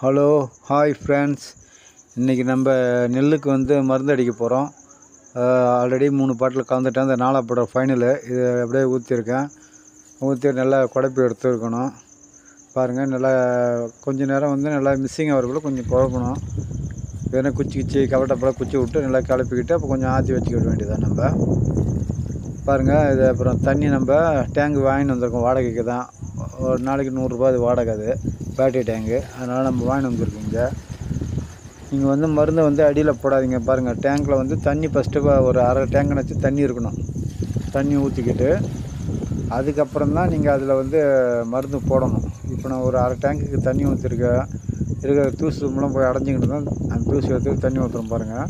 Hello hi friends இன்றைக்கி நம்ம நெல்லுக்கு வந்து மருந்து அடிக்க போகிறோம் ஆல்ரெடி மூணு பாட்டில் கலந்துட்டேன். இந்த நாலாப்பட ஃபைனலு இது அப்படியே ஊற்றிருக்கேன் ஊற்றி நல்லா குழப்பி எடுத்துருக்கணும். பாருங்கள் நல்லா கொஞ்சம் நேரம் வந்து நல்லா மிஸ்ஸிங் ஆகிறக்குள்ள கொஞ்சம் குழப்பணும். வேணா குச்சி குச்சி கவட்டப்பெல்லாம் குச்சி விட்டு நல்லா கிளப்பிக்கிட்டு அப்போ கொஞ்சம் ஆற்றி வச்சுக்கிட வேண்டியதான் நம்ம. பாருங்கள் இது அப்புறம் தண்ணி நம்ம டேங்க் வாங்கிட்டு வந்திருக்கோம் வாடகைக்கு தான். ஒரு நாளைக்கு நூறுரூபா அது வாடகை அது பேட்டரி டேங்கு அதனால் நம்ம வாங்கி வந்துருக்கோங்க இங்கே. நீங்கள் வந்து மருந்தை வந்து அடியில் போடாதீங்க. பாருங்கள் டேங்க்கில் வந்து தண்ணி ஃபஸ்ட்டு ஒரு அரை டேங்கை வச்சு தண்ணி இருக்கணும். தண்ணி ஊற்றிக்கிட்டு அதுக்கப்புறம் தான் நீங்கள் அதில் வந்து மருந்து போடணும். இப்போ நான் ஒரு அரை டேங்குக்கு தண்ணி ஊற்றிருக்கேன் இருக்கிற தூசு மூலம் போய் அடைஞ்சிக்கிட்டு தான் அந்த தூசி எடுத்து தண்ணி ஊற்றுறோம் பாருங்கள்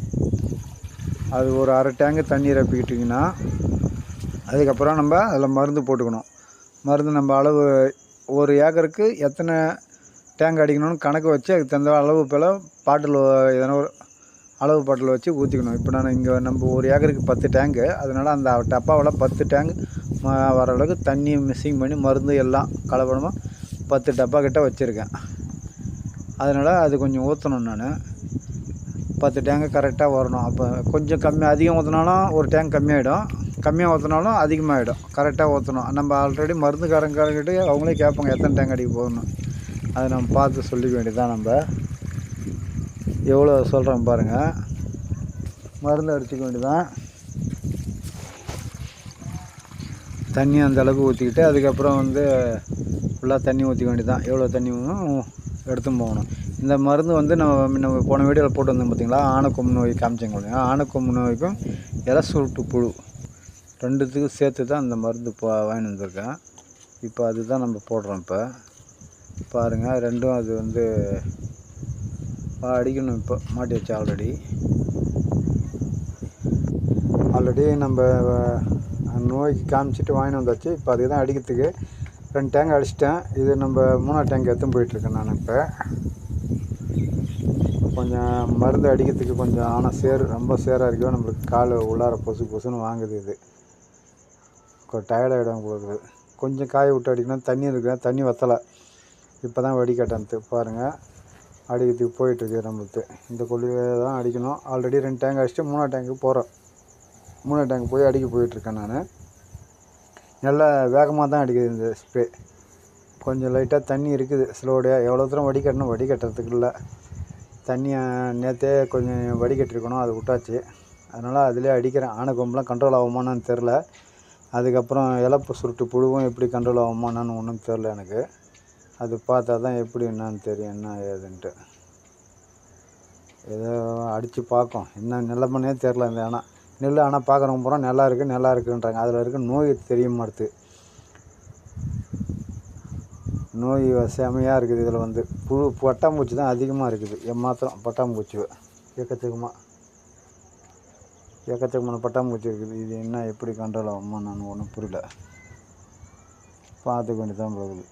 அது ஒரு அரை டேங்கு தண்ணி ரப்பிக்கிட்டிங்கன்னா அதுக்கப்புறம் நம்ம அதில் மருந்து போட்டுக்கணும். மருந்து நம்ம அளவு ஒரு ஏக்கருக்கு எத்தனை டேங்க் அடிக்கணும்னு கணக்கு வச்சு அதுக்கு தகுந்த அளவு போல் பாட்டில் எதனா ஒரு அளவு பாட்டில் வச்சு ஊற்றிக்கணும் இப்போ நான் இங்கே நம்ம ஒரு ஏக்கருக்கு பத்து டேங்கு அதனால் அந்த டப்பாவில் பத்து டேங்க் வர அளவுக்கு தண்ணி மிக்சிங் பண்ணி மருந்து எல்லாம் கலப்படமாக பத்து டப்பா கிட்ட வச்சுருக்கேன். அதனால் அது கொஞ்சம் ஊற்றணும் நான். பத்து டேங்கு கரெக்டாக வரணும். அப்போ கொஞ்சம் கம்மி அதிகம் ஊற்றினாலும் ஒரு டேங்க் கம்மியாகிடும் கம்மியாக ஊற்றினாலும் அதிகமாகிடும் கரெக்டாக ஊற்றணும் நம்ம ஆல்ரெடி மருந்துக்காரங்கிட்ட அவங்களே கேட்பாங்க எத்தனை டேங்க் அடிக்க போகணும் அதை நம்ம பார்த்து சொல்லிக்க வேண்டியதான் நம்ம. எவ்வளோ சொல்கிறோம் பாருங்கள் மருந்து அடிச்சுக்க வேண்டியதான் தண்ணி அந்த அளவுக்கு ஊற்றிக்கிட்டு அதுக்கப்புறம் வந்து ஃபுல்லாக தண்ணி ஊற்றிக்க வேண்டியதான் எவ்வளோ தண்ணி வேணும் எடுத்துன்னு போகணும். இந்த மருந்து வந்து நம்ம நம்ம போன வீடியோவில் போட்டு வந்தோம் பார்த்தீங்களா ஆனைக்கொம்பு நோய் காமிச்சேங்க இல்லையா? ஆனைக்கொம்பு நோய்க்கும் இலை சுருட்டு புழு. ரெண்டுத்துக்கும் சேர்த்து தான் இந்த மருந்து இப்போ வாங்கிட்டு வந்திருக்கேன். இப்போ அதுதான் நம்ம போடுறோம் இப்போ. பாருங்கள் ரெண்டும் அது வந்து அடிக்கணும் இப்போ. மாட்டி வச்சு ஆல்ரெடி ஆல்ரெடி நம்ம நோய்க்கு காமிச்சிட்டு வாங்கிட்டு வந்தாச்சு. இப்போ அதுக்கு தான் அடிக்கிறதுக்கு ரெண்டு டேங்க் அடிச்சிட்டேன். இது நம்ம மூணாவது டேங்க் எடுத்து போயிட்டுருக்கேன் நான் இப்போ. கொஞ்சம் மருந்து அடிக்கிறதுக்கு கொஞ்சம் ஆனால் சேர் ரொம்ப சேராக இருக்கோ நம்மளுக்கு கால் உள்ளார பொசு பொசுன்னு வாங்குது இது. டயர்டாகிடும் உங்களுக்கு கொஞ்சம் காய விட்டு அடிக்கணும். தண்ணி இருக்குன்னா தண்ணி வற்றலை இப்போ தான் வடிகட்டன்ட்டு பாருங்கள் அடிக்கிறதுக்கு போயிட்டுருக்கு நம்மளுக்கு. இந்த கொள்ளியை தான் அடிக்கணும். ஆல்ரெடி ரெண்டு டேங்க் அடிச்சுட்டு மூணாவது டேங்க்கு போகிறோம் மூணாவது டேங்க் போய் அடிக்க போயிட்டுருக்கேன் நான். நல்லா வேகமாக தான் அடிக்குது இந்த ஸ்ப்ரே கொஞ்சம் லைட்டாக தண்ணி இருக்குது. ஸ்லோடியாக எவ்வளோ தூரம் வடிகட்டணும் வடிகட்டுறதுக்கு இல்லை. தண்ணியை நேற்றே கொஞ்சம் வடிகட்டிருக்கணும் அது விட்டாச்சு. அதனால் அதிலே அடிக்கிறேன். ஆனைக்கொம்புலாம் கண்ட்ரோல் ஆகுமான்னு தெரில அதுக்கப்புறம் இலப்பு சுருட்டு புழுவும் எப்படி கண்ட்ரோல் ஆகுமா என்னன்னு ஒன்றும் தெரில எனக்கு. அது பார்த்தா தான் எப்படி என்னன்னு தெரியும் என்ன ஏதுன்ட்டு. ஏதோ அடித்து பார்க்கும். என்ன நிலமனே தெரில இந்த ஆனால் நெல் ஆனால் பார்க்குறவங்க பூரா நல்லா இருக்குது நல்லா இருக்குன்றாங்க. அதில் இருக்க நோய் தெரிய மாட்டுது நோய் செமையாக இருக்குது இதில் வந்து. புழு பட்டாம்பூச்சி தான் அதிகமாக இருக்குது. எம்மாத்திரம் பட்டாம்பூச்சி எக்கச்சக்கமாக எக்கச்சக்கமான பட்டாம்பூச்சி இருக்குது இது என்ன எப்படி கண்ட்ரோல் ஆகுமா நான் ஒன்றும் புரியல. பார்த்துக்க வேண்டியதான் போகுது.